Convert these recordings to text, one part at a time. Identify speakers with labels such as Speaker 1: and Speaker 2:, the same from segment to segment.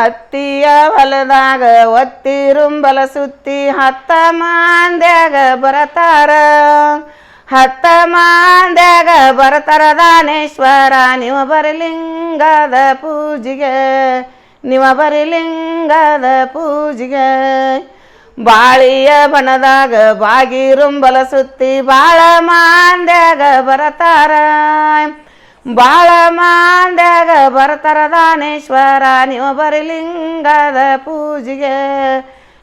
Speaker 1: ಹತ್ತಿಯ ಹೊಲದಾಗ ಒತ್ತಿರುಂಬಲ ಸುತ್ತಿ ಹತ್ತ ಮಾಂದ್ಯಾಗ ಬರತಾರ. ಹತ್ತ ಮಾಂದ್ಯಾಗ ಬರತಾರ ದಾನೇಶ್ವರ ನಿಮ ಬರಲಿಂಗದ ಪೂಜೆಗೆ ನಿಮ ಬರಲಿಂಗದ ಪೂಜೆಗೆ. ಬಾಳಿಯ ಬನದಾಗ ಬಾಗಿರುಂಬಲ ಸುತ್ತಿ ಬಾಳ ಮಾಂದ್ಯಾಗ ಬರತಾರ. ಬಾಳ ಮಾಂದ್ಯಾಗ ಬರ್ತಾರ ದಾನೇಶ್ವರ, ನೀವ ಬರಿಲಿಂಗದ ಪೂಜೆಗೆ,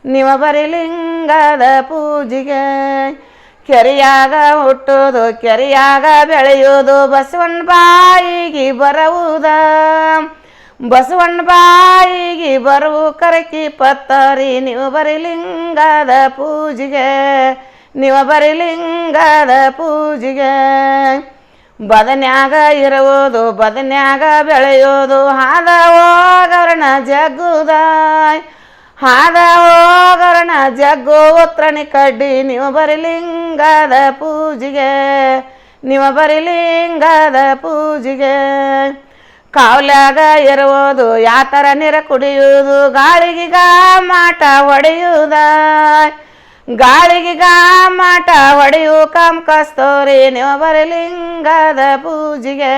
Speaker 1: ನೀವ ಬರಿಲಿಂಗದ ಪೂಜೆಗೆ. ಕೆರೆಯಾಗ ಹುಟ್ಟುವುದು, ಕೆರೆಯಾಗ ಬೆಳೆಯುವುದು, ಬಸವಣ್ಣ ಬಾಯಿಗೆ ಬರುವುದ. ಬಸವಣ್ಣ ಬಾಯಿಗೆ ಬರುವ ಕರಕಿ ಪತ್ತರಿ, ನೀವು ಬರಿಲಿಂಗದ ಪೂಜೆಗೆ, ನೀವು ಬರಿಲಿಂಗದ ಪೂಜೆಗೆ. ಬದನ್ಯಾಗ ಇರುವುದು, ಬದನ್ಯಾಗ ಬೆಳೆಯೋದು. ಹಾದ ಹೋಗರಣ ಜಗ್ಗುದಾಯ್. ಹಾದ ಹೋಗರಣ ಜಗ್ಗು ಕಡ್ಡಿ. ನೀವು ಬರಿಲಿಂಗದ ಪೂಜೆಗೆ, ನೀವು ಬರಿಲಿಂಗದ ಪೂಜೆಗೆ. ಕಾವ್ಲ್ಯಾಗ ಇರುವುದು, ಯಾತರ ನೀರ ಕುಡಿಯುವುದು. ಗಾಳಿಗೆ ಮಾಟ ಹೊಡೆಯುವುದಾಯ್ ಗಾಳಿಗೆ ಮಾಟ ಕಾಮ್ ಕಮ್ ಕಸ್ತೋರಿ ನೀವು ಬರಿಲಿಂಗದ ಪೂಜೆಗೆ.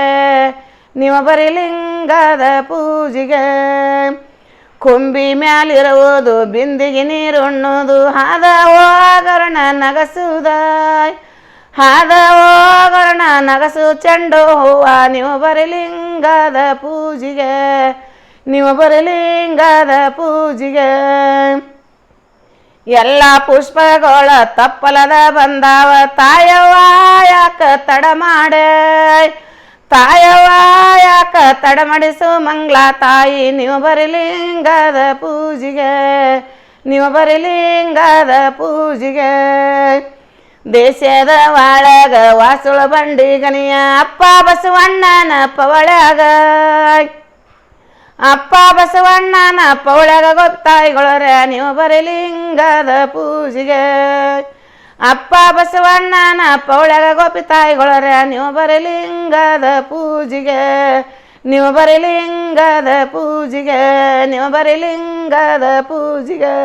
Speaker 1: ನೀವು ಬರಿಲಿಂಗದ ಪೂಜೆಗೆ. ಕೊಂಬಿ ಮ್ಯಾಲಿರುವುದು, ಬಿಂದಿಗೆ ನೀರು ಉಣ್ಣುವುದು, ಹಾದ ಹೋಗರಣ ನಗಸುದ ಹಾದ ಹೋಗರಣ ನಗಸು ಚೆಂಡು ಹೂವ ನೀವು ಬರಿಲಿಂಗದ ಪೂಜೆಗೆ. ನೀವು ಬರಿಲಿಂಗದ ಪೂಜೆಗೆ. ಎಲ್ಲ ಪುಷ್ಪಗಳ ತಪ್ಪಲದ ಬಂದಾವ. ತಾಯವ್ವ ಯಾಕ ತಡ ಮಾಡೆ? ತಾಯವ್ವ ಯಾಕ ತಡ ಮಾಡಿಸು ಮಂಗ್ಲ ತಾಯಿ? ನೀವು ಬರಲಿಂಗದ ಪೂಜೆಗೆ, ನೀವು ಬರಲಿಂಗದ ಪೂಜೆಗೆ. ದೇಶದ ಒಳಗ ವಾಸುಳ ಬಂಡಿ ಗನಿಯ, ಅಪ್ಪ ಬಸವಣ್ಣನ ಪವಳ್ಯಾಗ. ಅಪ್ಪ ಬಸವಣ್ಣನ ಪೌಳಗ ಗೊತ್ತಾಯಿಗಳರೆ, ನೀವು ಬರಲಿಂಗದ ಪೂಜೆಗೆ. ಅಪ್ಪ ಬಸವಣ್ಣನ ಗೋಪಿ ತಾಯಿಗಳರೆ ನೀವು ಬರಲಿಂಗದ ಪೂಜೆಗೆ. ನೀವು ಬರಲಿಂಗದ ಪೂಜೆಗೆ, ನೀವು ಬರಲಿಂಗದ ಪೂಜೆಗೆ.